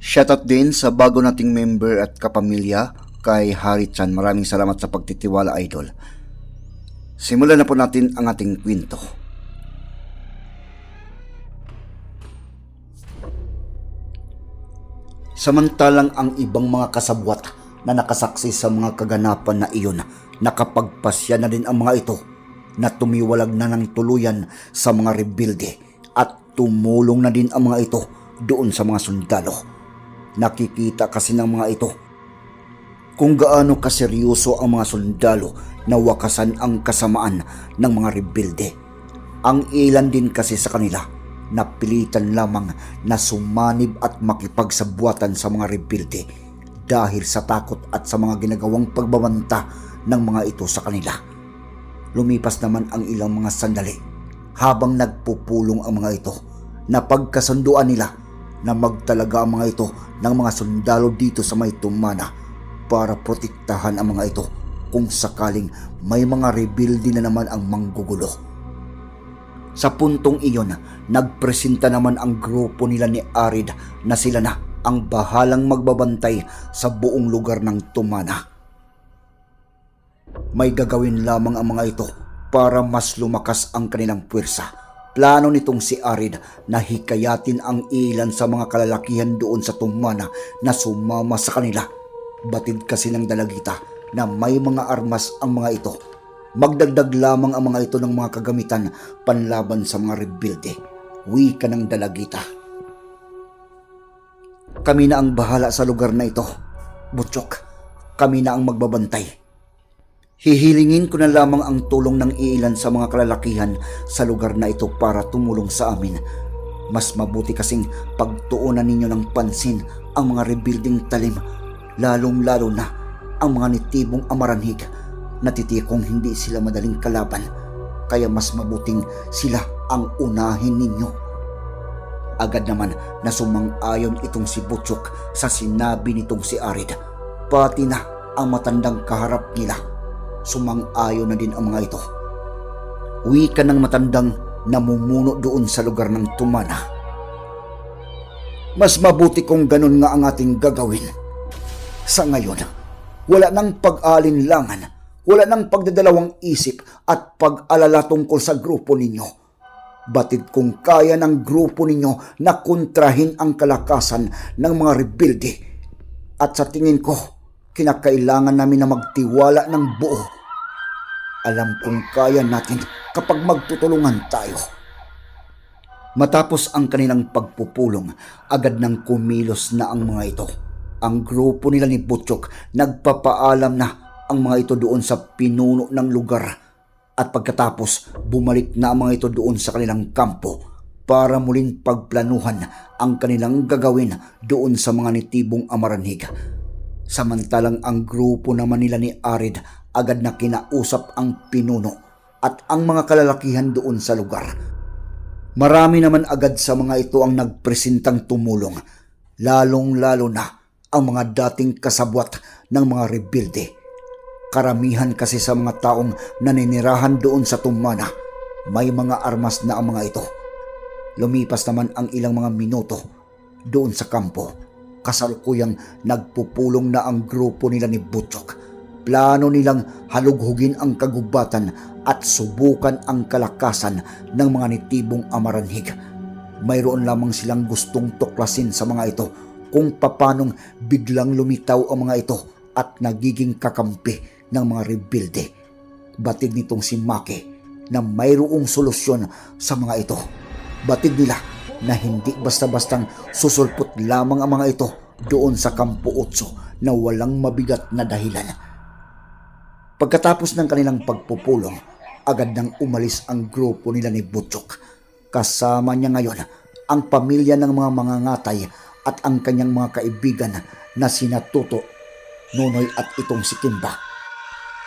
Shoutout din sa bago nating member at kapamilya kay Hari Chan. Maraming salamat sa pagtitiwala idol. Simulan na po natin ang ating kwento. Samantalang ang ibang mga kasabwat na nakasaksi sa mga kaganapan na iyon, nakapagpasya na din ang mga ito na tumiwalag na ng tuluyan sa mga rebilde at tumulong na din ang mga ito doon sa mga sundalo. Nakikita kasi ng mga ito kung gaano kaseryoso ang mga sundalo na wakasan ang kasamaan ng mga rebelde. Ang ilan din kasi sa kanila napilitan lamang na sumanib at makipagsabuatan sa mga rebelde dahil sa takot at sa mga ginagawang pagbabanta ng mga ito sa kanila. Lumipas naman ang ilang mga sandali habang nagpupulong ang mga ito na pagkasunduan nila na magtalaga ang mga ito ng mga sundalo dito sa may tumana para protektahan ang mga ito kung sakaling may mga rebuildi na naman ang manggugulo. Sa puntong iyon, nagpresenta naman ang grupo nila ni Arid na sila na ang bahalang magbabantay sa buong lugar ng Tumana. May gagawin lamang ang mga ito para mas lumakas ang kanilang puwersa. Plano nitong si Arid na hikayatin ang ilan sa mga kalalakihan doon sa Tumana na sumama sa kanila. Batid kasi ng dalagita na may mga armas ang mga ito. Magdagdag lamang ang mga ito ng mga kagamitan panlaban sa mga rebelde. Wika ng dalagita. Kami na ang bahala sa lugar na ito. Butchok, kami na ang magbabantay. Hihilingin ko na lamang ang tulong ng iilan sa mga kalalakihan sa lugar na ito para tumulong sa amin. Mas mabuti kasing pagtuunan ninyo ng pansin ang mga rebuilding talim, lalong-lalo na ang mga nitibong amaranhig. Natitikong hindi sila madaling kalaban, kaya mas mabuting sila ang unahin ninyo. Agad naman na sumang-ayon itong si Butchok sa sinabi nitong si Arid. Pati na ang matandang kaharap nila. Sumang-ayon na din ang mga ito. Uwi ka ng matandang namumuno doon sa lugar ng Tumana. Mas mabuti kung ganun nga ang ating gagawin. Sa ngayon, wala nang pag-alinlangan, wala nang pagdadalawang isip at pag-alala tungkol sa grupo ninyo batid kung kaya ng grupo ninyo na kontrahin ang kalakasan ng mga rebelde. At sa tingin ko, kinakailangan namin na magtiwala ng buo. Alam kong kaya natin kapag magtutulungan tayo. Matapos ang kanilang pagpupulong, agad nang kumilos na ang mga ito. Ang grupo nila ni Butchok nagpapaalam na ang mga ito doon sa pinuno ng lugar at pagkatapos bumalik na ang mga ito doon sa kanilang kampo para muling pagplanuhan ang kanilang gagawin doon sa mga nitibong amaranhig. Samantalang ang grupo naman nila ni Arid agad na kinausap ang pinuno at ang mga kalalakihan doon sa lugar. Marami naman agad sa mga ito ang nagpresentang tumulong, lalong-lalo na ang mga dating kasabwat ng mga rebelde. Karamihan kasi sa mga taong naninirahan doon sa Tumana, may mga armas na ang mga ito. Lumipas naman ang ilang mga minuto doon sa kampo. Kasalukuyang nagpupulong na ang grupo nila ni Butchok. Plano nilang halughugin ang kagubatan at subukan ang kalakasan ng mga nitibong amaranhig. Mayroon lamang silang gustong tuklasin sa mga ito kung papanong biglang lumitaw ang mga ito at nagiging kakampi ng mga rebelde. Batid nitong si Maki na mayroong solusyon sa mga ito. Batid nila na hindi basta-bastang susulpot lamang ang mga ito doon sa Kampo Otso na walang mabigat na dahilan. Pagkatapos ng kanilang pagpupulong, agad nang umalis ang grupo nila ni Butchok. Kasama niya ngayon ang pamilya ng mga mangangatay at ang kanyang mga kaibigan na sina Tuto, Nonoy at itong si Kimba.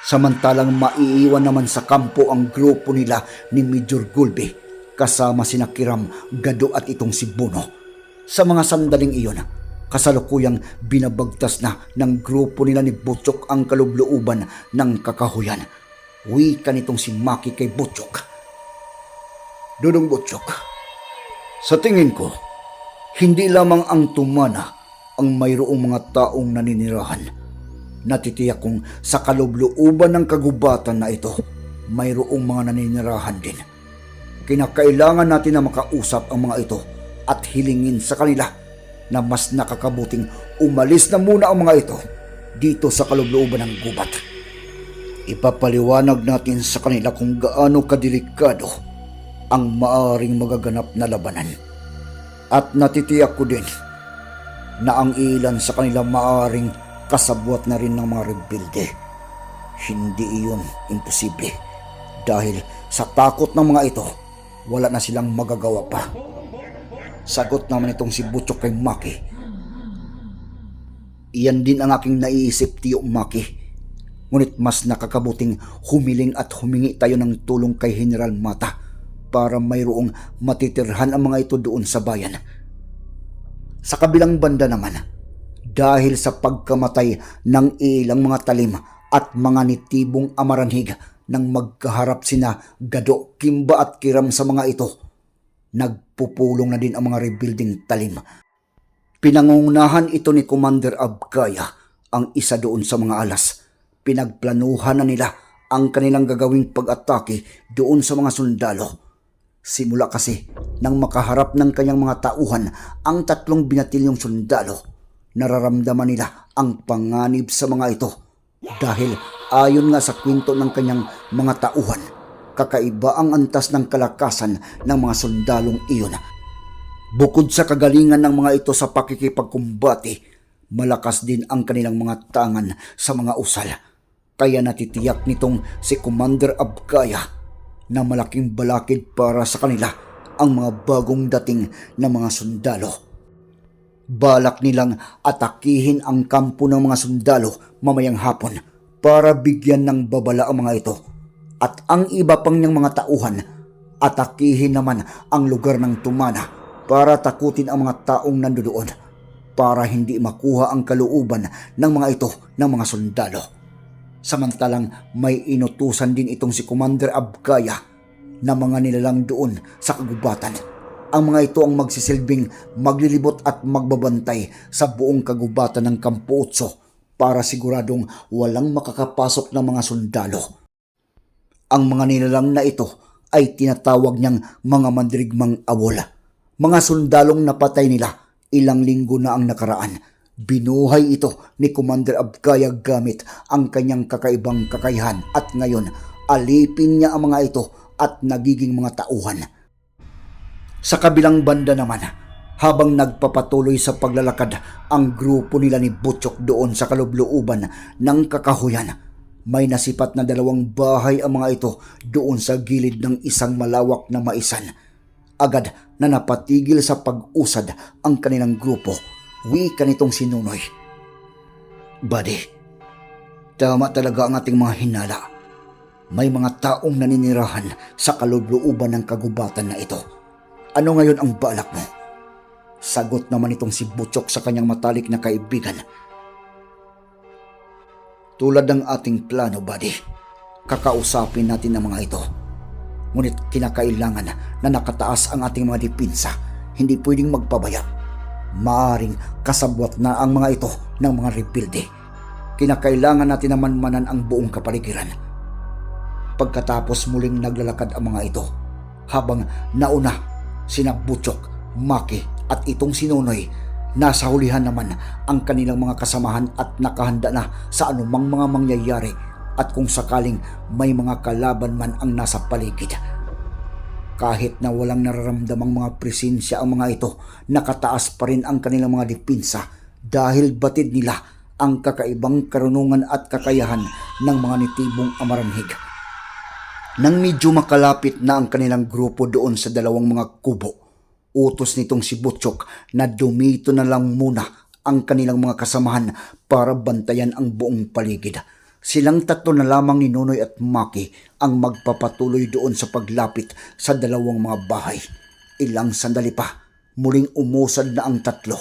Samantalang maiiwan naman sa kampo ang grupo nila ni Major Gulbe kasama sina Kiram, Gado at itong si Bono. Sa mga sandaling iyon, kasalukuyang binabagtas na ng grupo nila ni Butchok ang kalublooban ng kakahuyan. Wika nitong si Maki kay Butchok. Dudong Butchok, sa tingin ko, hindi lamang ang tumana ang mayroong mga taong naninirahan. Natitiyak kong sa kalublooban ng kagubatan na ito, mayroong mga naninirahan din. Kinakailangan natin na makausap ang mga ito at hilingin sa kanila na mas nakakabuting umalis na muna ang mga ito dito sa kalublooban ng gubat. Ipapaliwanag natin sa kanila kung gaano kadelikado ang maaring magaganap na labanan. At natitiyak ko din na ang ilan sa kanila maaring kasabwat na rin ng mga rebelde. Hindi iyon imposible dahil sa takot ng mga ito, wala na silang magagawa pa. Sagot naman itong si Butchok kay Maki. Iyan din ang aking naiisip, Tiyo Maki. Ngunit mas nakakabuting humiling at humingi tayo ng tulong kay General Mata para mayroong matitirhan ang mga ito doon sa bayan. Sa kabilang banda naman, dahil sa pagkamatay ng ilang mga talim at mga nitibong amaranhig nang magkaharap sina Gado, Kimba at Kiram sa mga ito, nagpupulong na din ang mga rebuilding talim. Pinangungunahan ito ni Commander Abkaya, ang isa doon sa mga alas. Pinagplanuhan na nila ang kanilang gagawing pag-atake doon sa mga sundalo. Simula kasi nang makaharap ng kanyang mga tauhan ang tatlong binatilyong sundalo, nararamdaman nila ang panganib sa mga ito. Dahil ayon nga sa kwento ng kanyang mga tauhan, kakaiba ang antas ng kalakasan ng mga sundalong iyon. Bukod sa kagalingan ng mga ito sa pakikipagkumbati, malakas din ang kanilang mga tangan sa mga usal. Kaya natitiyak nitong si Commander Abkaya na malaking balakid para sa kanila ang mga bagong dating na mga sundalo. Balak nilang atakihin ang kampo ng mga sundalo mamayang hapon para bigyan ng babala ang mga ito. At ang iba pang niyang mga tauhan, atakihin naman ang lugar ng tumana para takutin ang mga taong nandoon para hindi makuha ang kalooban ng mga ito ng mga sundalo. Samantalang may inutusan din itong si Commander Abkaya na mga nilalang doon sa kagubatan. Ang mga ito ang magsisilbing maglilibot at magbabantay sa buong kagubatan ng Kampo Otso para siguradong walang makakapasok ng mga sundalo. Ang mga nilalang na ito ay tinatawag niyang mga mandirigmang awol. Mga sundalong napatay nila ilang linggo na ang nakaraan. Binuhay ito ni Commander Abkaya gamit ang kanyang kakaibang kakayahan at ngayon alipin niya ang mga ito at nagiging mga tauhan. Sa kabilang banda naman, habang nagpapatuloy sa paglalakad ang grupo nila ni Butchok doon sa kalublooban ng kakahuyan, may nasipat na dalawang bahay ang mga ito doon sa gilid ng isang malawak na maisan. Agad na napatigil sa pag-usad ang kanilang grupo, wika nitong sinunoy. Buddy, tama talaga ang ating mga hinala. May mga taong naninirahan sa kalublooban ng kagubatan na ito. Ano ngayon ang balak mo? Sagot naman itong si Butchok sa kanyang matalik na kaibigan. Tulad ng ating plano, buddy, kakausapin natin ang mga ito. Ngunit kinakailangan na nakataas ang ating mga dipinsa. Hindi pwedeng magpabaya. Maaring kasabwat na ang mga ito ng mga rebuilde. Kinakailangan natin na manmanan ang buong kapaligiran. Pagkatapos muling naglalakad ang mga ito, habang nauna sina Butchok, Maki at itong sinunoy, Nasa hulihan naman ang kanilang mga kasamahan at nakahanda na sa anumang mga mangyayari at kung sakaling may mga kalaban man ang nasa paligid. Kahit na walang nararamdamang mga presensya ang mga ito, nakataas pa rin ang kanilang mga dipinsa dahil batid nila ang kakaibang karunungan at kakayahan ng mga nitibong amaranhig. Nang medyo makalapit na ang kanilang grupo doon sa dalawang mga kubo, utos nitong si Butchok na dumito na lang muna ang kanilang mga kasamahan para bantayan ang buong paligid. Silang tatlo na lamang ni Nonoy at Maki ang magpapatuloy doon sa paglapit sa dalawang mga bahay. Ilang sandali pa, muling umusad na ang tatlo.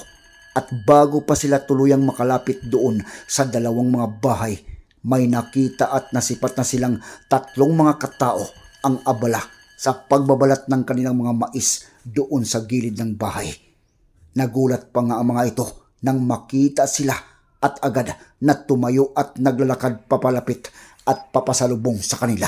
At bago pa sila tuluyang makalapit doon sa dalawang mga bahay, may nakita at nasipat na silang tatlong mga katao ang abala sa pagbabalat ng kanilang mga mais doon sa gilid ng bahay. Nagulat pa nga ang mga ito nang makita sila at agad na tumayo at naglalakad papalapit at papasalubong sa kanila.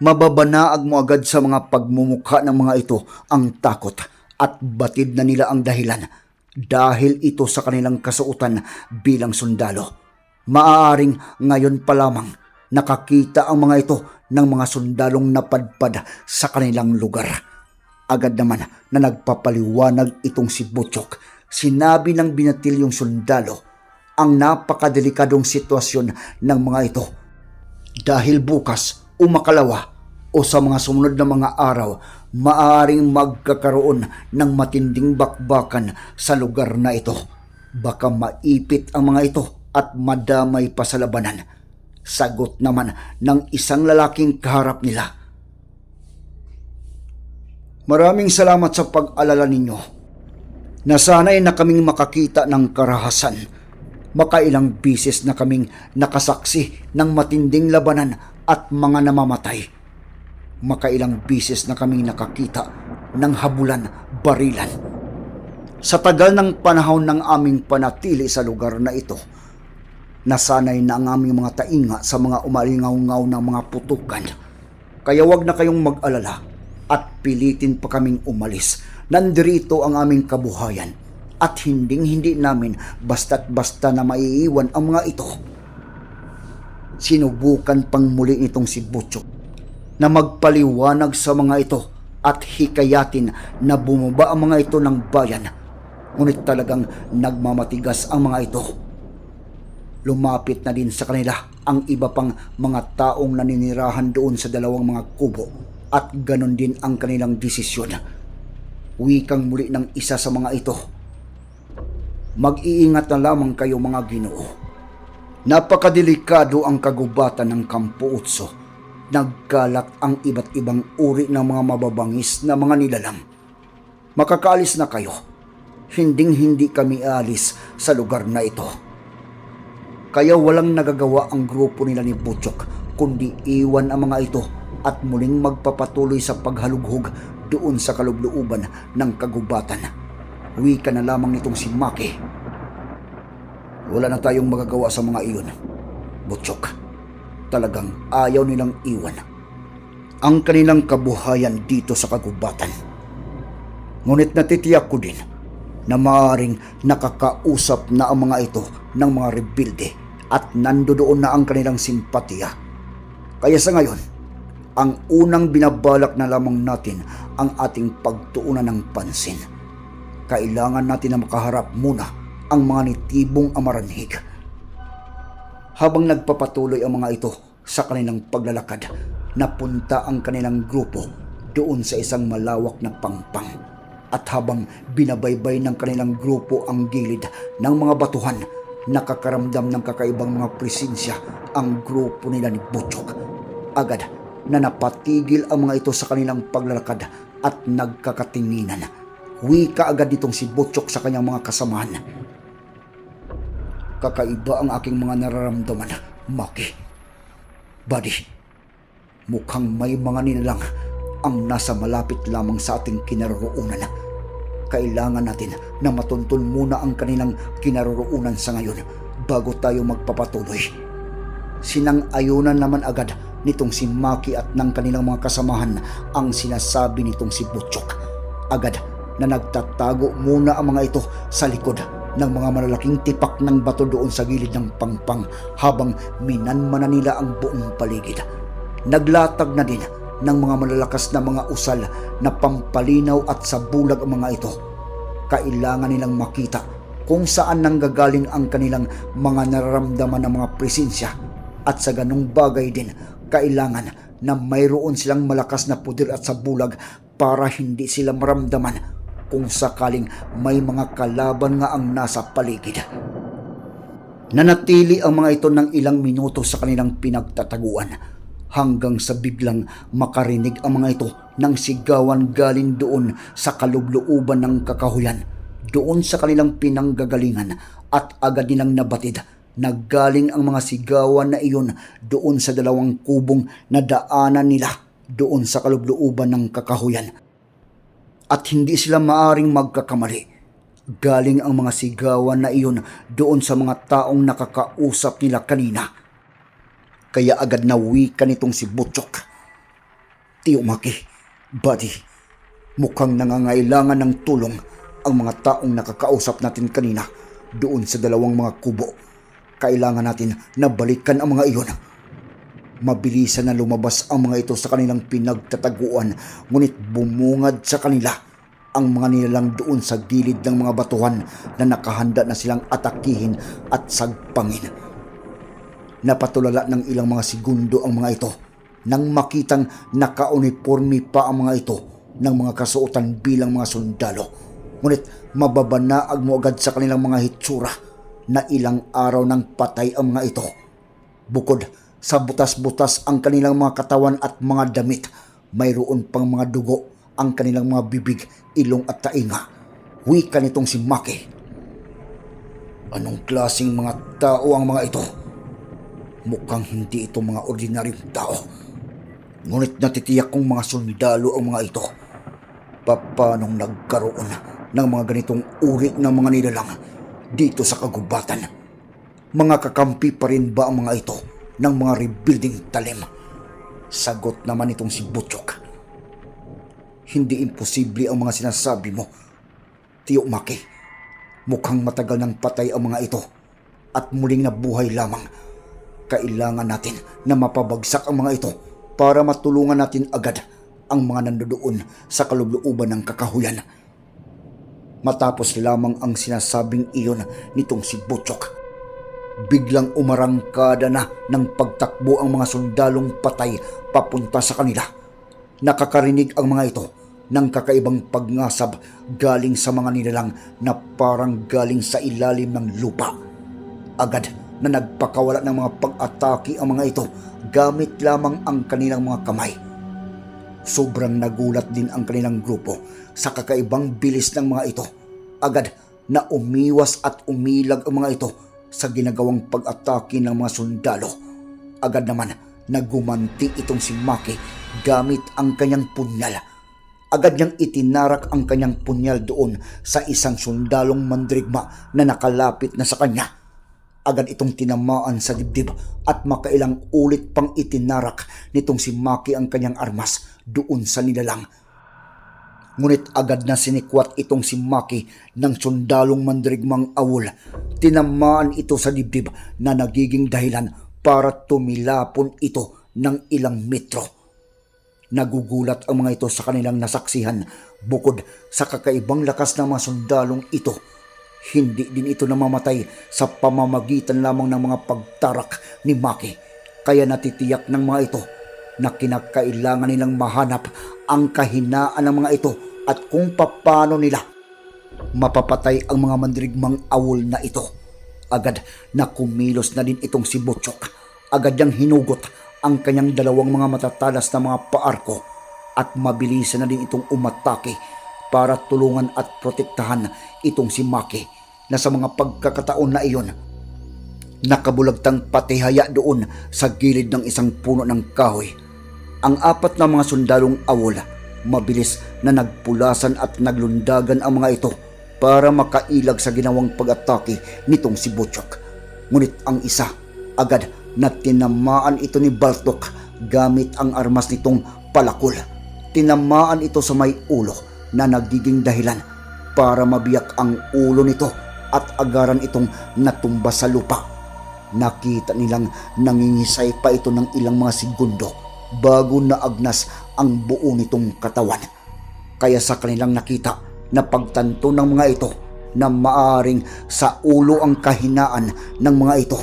Mababanaag mo agad sa mga pagmumukha ng mga ito ang takot at batid na nila ang dahilan dahil ito sa kanilang kasuotan bilang sundalo. Maaaring ngayon pa lamang nakakita ang mga ito ng mga sundalong napadpad sa kanilang lugar. Agad naman na nagpapaliwanag itong si Butchok. Sinabi ng binatilyong sundalo ang napakadelikadong sitwasyon ng mga ito. Dahil bukas o makalawa o sa mga sumunod na mga araw, maaaring magkakaroon ng matinding bakbakan sa lugar na ito. Baka maipit ang mga ito at madamay pa sa labanan. Sagot naman ng isang lalaking kaharap nila. Maraming salamat sa pag-alala ninyo. Nasanay na kaming makakita ng karahasan. Makailang bisis na kaming nakasaksi ng matinding labanan at mga namamatay. Makailang bisis na kaming nakakita ng habulan, barilan. Sa tagal ng panahon ng aming panatili sa lugar na ito, nasanay na ang aming mga tainga sa mga umalingaw-ngaw ng mga putukan. Kaya wag na kayong mag-alala at pilitin pa kaming umalis. Nandirito ang aming kabuhayan at hinding-hindi namin basta't basta na maiiwan ang mga ito. Sinubukan pang muli itong si Butchok na magpaliwanag sa mga ito at hikayatin na bumaba ang mga ito ng bayan. Ngunit talagang nagmamatigas ang mga ito. Lumapit na din sa kanila ang iba pang mga taong naninirahan doon sa dalawang mga kubo at ganon din ang kanilang desisyon. Wikang muli ng isa sa mga ito. Mag-iingat na lamang kayo mga ginoo. Napakadelikado ang kagubatan ng Kampo Utso. Nagkalat ang iba't ibang uri ng mga mababangis na mga nilalang. Makakaalis na kayo. Hinding-hindi kami alis sa lugar na ito. Kaya walang nagagawa ang grupo nila ni Butchok kundi iwan ang mga ito at muling magpapatuloy sa paghalughog doon sa kalubluuban ng kagubatan. Wika na lamang nitong si Maki. Wala na tayong magagawa sa mga iyon. Butchok, talagang ayaw nilang iwan ang kanilang kabuhayan dito sa kagubatan. Ngunit natitiyak ko din na maaaring nakakausap na ang mga ito ng mga rebilde at nandoon na ang kanilang simpatiya. Kaya sa ngayon, ang unang binabalak na lamang natin ang ating pagtuunan ng pansin. Kailangan natin na makaharap muna ang mga nitibong amaranhig. Habang nagpapatuloy ang mga ito sa kanilang paglalakad, napunta ang kanilang grupo doon sa isang malawak na pangpang. At habang binabaybay ng kanilang grupo ang gilid ng mga batuhan, nakakaramdam ng kakaibang mga presensya ang grupo nila ni Butchok. Agad na napatigil ang mga ito sa kanilang paglalakad at nagkakatinginan. Wika agad itong si Butchok sa kanyang mga kasamahan. Kakaiba ang aking mga nararamdaman, Maki. Buddy, mukhang may mga nilalang ang nasa malapit lamang sa ating kinaroroonan. Kailangan natin na matuntun muna ang kanilang kinaroroonan sa ngayon bago tayo magpapatuloy. Sinang-ayunan naman agad nitong si Maki at ng kanilang mga kasamahan ang sinasabi nitong si Butchok. Agad na nagtatago muna ang mga ito sa likod ng mga malalaking tipak ng bato doon sa gilid ng pangpang habang minanmana nila ang buong paligid. Naglatag na din ng mga malalakas na mga usal na pampalinaw at sa bulag ang mga ito. Kailangan nilang makita kung saan nanggagaling ang kanilang mga nararamdaman ng mga presensya at sa ganong bagay din kailangan na mayroon silang malakas na puder at sa bulag para hindi sila maramdaman kung sakaling may mga kalaban nga ang nasa paligid. Nanatili ang mga ito ng ilang minuto sa kanilang pinagtataguan hanggang sa biglang makarinig ang mga ito ng sigawan galing doon sa kalubluuban ng kakahuyan doon sa kanilang pinanggagalingan at agad nilang nabatid na galing ang mga sigawan na iyon doon sa dalawang kubong na daanan nila doon sa kalubluuban ng kakahuyan at hindi sila maaring magkakamali. Galing ang mga sigawan na iyon doon sa mga taong nakakausap nila kanina. Kaya agad na wika nitong si Butchok. Tiyo Maki, buddy, mukhang nangangailangan ng tulong ang mga taong nakakausap natin kanina doon sa dalawang mga kubo. Kailangan natin na balikan ang mga iyon. Mabilisan na lumabas ang mga ito sa kanilang pinagtataguan ngunit bumungad sa kanila ang mga nilalang doon sa gilid ng mga batuhan na nakahanda na silang atakihin at sagpangin. Napatulala ng ilang mga segundo ang mga ito nang makitang nakauniforme pa ang mga ito ng mga kasuotan bilang mga sundalo. Ngunit mababanaag mo agad sa kanilang mga hitsura na ilang araw nang patay ang mga ito. Bukod sa butas-butas ang kanilang mga katawan at mga damit, mayroon pang mga dugo ang kanilang mga bibig, ilong at tainga. Wika nitong si Maki. Anong klasing mga tao ang mga ito? Mukhang hindi ito mga ordinaryong tao. Ngunit natitiyak kong mga sundalo ang mga ito. Papanong nagkaroon ng mga ganitong uri ng mga nilalang dito sa kagubatan? Mga kakampi pa rin ba ang mga ito ng mga rebuilding talim? Sagot naman itong si Butchok. Hindi imposible ang mga sinasabi mo. Tiyo Maki, mukhang matagal nang patay ang mga ito at muling nabuhay lamang. Kailangan natin na mapabagsak ang mga ito para matulungan natin agad ang mga nandoon sa kalubluuban ng kakahuyan. Matapos lamang ang sinasabing iyon nitong si Butchok, biglang umarangkada na ng pagtakbo ang mga sundalong patay papunta sa kanila. Nakakarinig ang mga ito ng kakaibang pagngasab galing sa mga nilalang na parang galing sa ilalim ng lupa. Agad na nagpakawala ng mga pag-atake ang mga ito gamit lamang ang kanilang mga kamay. Sobrang nagulat din ang kanilang grupo sa kakaibang bilis ng mga ito. Agad na umiwas at umilag ang mga ito sa ginagawang pag-atake ng mga sundalo. Agad naman na gumanti itong si Maki gamit ang kanyang punyal. Agad niyang itinarak ang kanyang punyal doon sa isang sundalong mandrigma na nakalapit na sa kanya. Agad itong tinamaan sa dibdib at makailang ulit pang itinarak nitong si Maki ang kanyang armas doon sa nilalang. Ngunit agad na sinikwat itong si Maki ng sundalong mandrigmang awol. Tinamaan ito sa dibdib na nagiging dahilan para tumilapon ito ng ilang metro. Nagugulat ang mga ito sa kanilang nasaksihan bukod sa kakaibang lakas ng mga sundalong ito. Hindi din ito namamatay sa pamamagitan lamang ng mga pagtarak ni Maki. Kaya natitiyak ng mga ito na kinakailangan nilang mahanap ang kahinaan ng mga ito at kung paano nila mapapatay ang mga mandirigmang awol na ito. Agad na kumilos na din itong si Butchok. Agad niyang hinugot ang kanyang dalawang mga matatalas na mga paarko at mabilisan na din itong umatake para tulungan at protektahan itong si Maki na sa mga pagkakataon na iyon nakabulagtang patihaya doon sa gilid ng isang puno ng kahoy. Ang apat na mga sundalong awol mabilis na nagpulasan at naglundagan ang mga ito para makailag sa ginawang pag-atake nitong si Butchok. Ngunit ang isa agad na tinamaan ito ni Baltok gamit ang armas nitong palakol. Tinamaan ito sa may ulo na nagiging dahilan para mabiyak ang ulo nito at agaran itong natumba sa lupa. Nakita nilang nangingisay pa ito ng ilang mga segundo bago naagnas ang buo nitong katawan. Kaya sa kanilang nakita na pagtanto ng mga ito na maaring sa ulo ang kahinaan ng mga ito.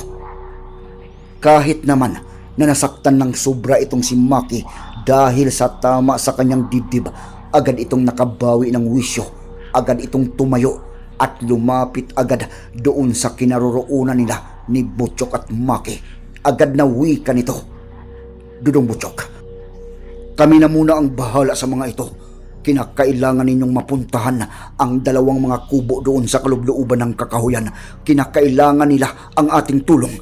Kahit naman na nasaktan ng sobra itong si Maki dahil sa tama sa kanyang dibdib, agad itong nakabawi ng wisyo, agad itong tumayo at lumapit agad doon sa kinaroroonan nila ni Butchok at Maki. Agad na wika nito. Dudong Butchok, kami na muna ang bahala sa mga ito. Kinakailangan ninyong mapuntahan ang dalawang mga kubo doon sa kalublooban ng kakahuyan. Kinakailangan nila ang ating tulong.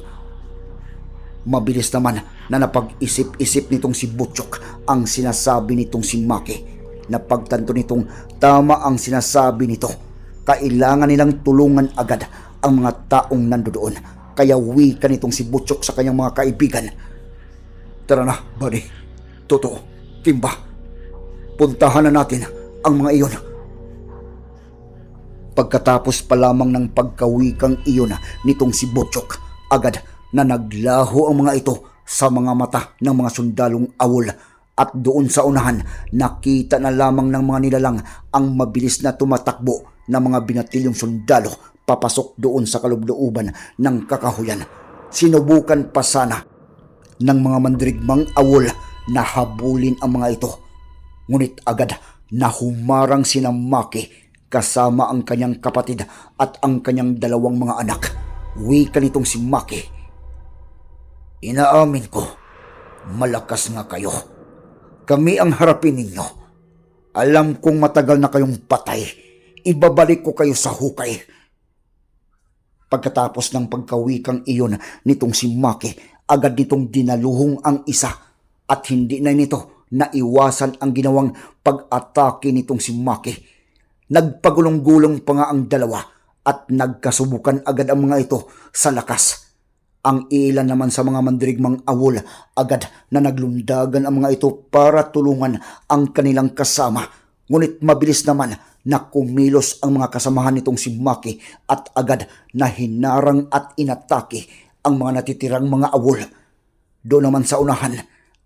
Mabilis naman na napag-isip-isip nitong si Butchok ang sinasabi nitong si Maki. Napagtanto nitong tama ang sinasabi nito. Kailangan nilang tulungan agad ang mga taong nandoon. Kaya wika nitong si Butchok sa kanyang mga kaibigan. Tara na, buddy. Totoo. Timba. Puntahan na natin ang mga iyon. Pagkatapos pa lamang ng pagkawikang iyon nitong si Butchok, agad na naglaho ang mga ito sa mga mata ng mga sundalong awol at doon sa unahan nakita na lamang ng mga nilalang ang mabilis na tumatakbo na mga binatilyong sundalo papasok doon sa kalublooban ng kakahuyan. Sinubukan pa sana ng mga mandirigmang awol na habulin ang mga ito. Ngunit agad na humarang sina Maki kasama ang kanyang kapatid at ang kanyang dalawang mga anak. Wika nitong si Maki. Inaamin ko, malakas nga kayo. Kami ang harapin ninyo. Alam kong matagal na kayong patay. Ibabalik ko kayo sa hukay. Pagkatapos ng pagkawikang iyon nitong si Maki, agad nitong dinaluhong ang isa at hindi na nito naiwasan ang ginawang pag-atake nitong si Maki. Nagpagulong-gulong pa nga ang dalawa at nagkasubukan agad ang mga ito sa lakas. Ang ilan naman sa mga mandirigmang awol agad na naglundagan ang mga ito para tulungan ang kanilang kasama. Ngunit mabilis naman na kumilos ang mga kasamahan nitong si Maki at agad na hinarang at inatake ang mga natitirang mga awol. Doon naman sa unahan,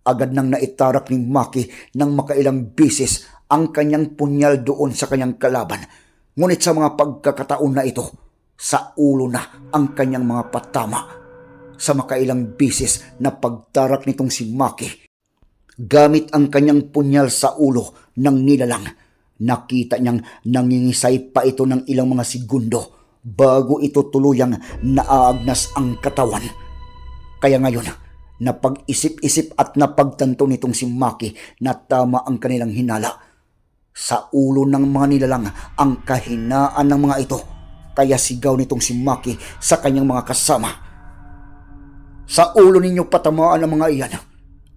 agad nang naitarak ni Maki ng makailang bisis ang kanyang punyal doon sa kanyang kalaban. Ngunit sa mga pagkakataon na ito, sa ulo na ang kanyang mga patama. Sa makailang bisis na pagtarak nitong si Maki, gamit ang kanyang punyal sa ulo ng nilalang. Nakita niyang nangingisay pa ito ng ilang mga segundo bago ito tuluyang naaagnas ang katawan. Kaya ngayon, napag-isip-isip at napagtanto nitong si Maki na tama ang kanilang hinala. Sa ulo ng mga nilalang ang kahinaan ng mga ito. Kaya sigaw nitong si Maki sa kanyang mga kasama. Sa ulo ninyo patamaan ang mga iyan.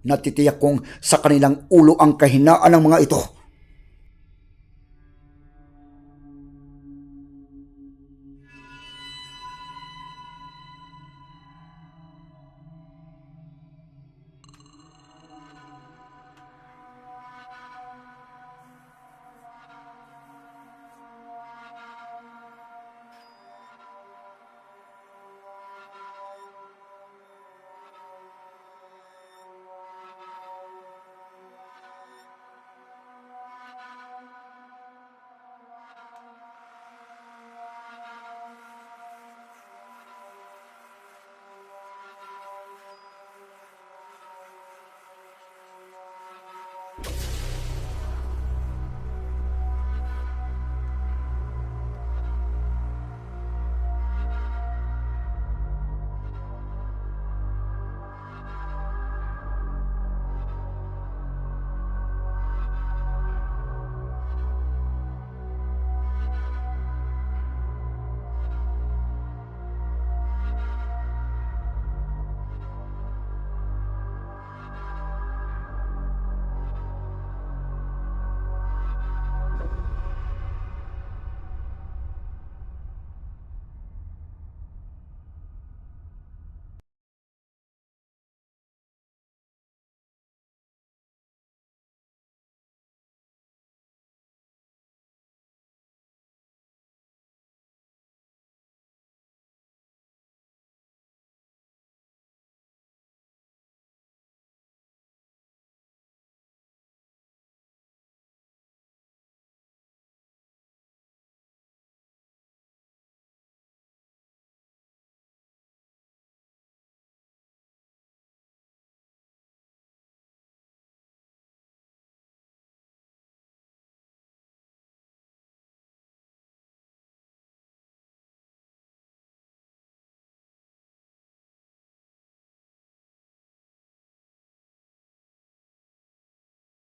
Natitiyak kong sa kanilang ulo ang kahinaan ng mga ito.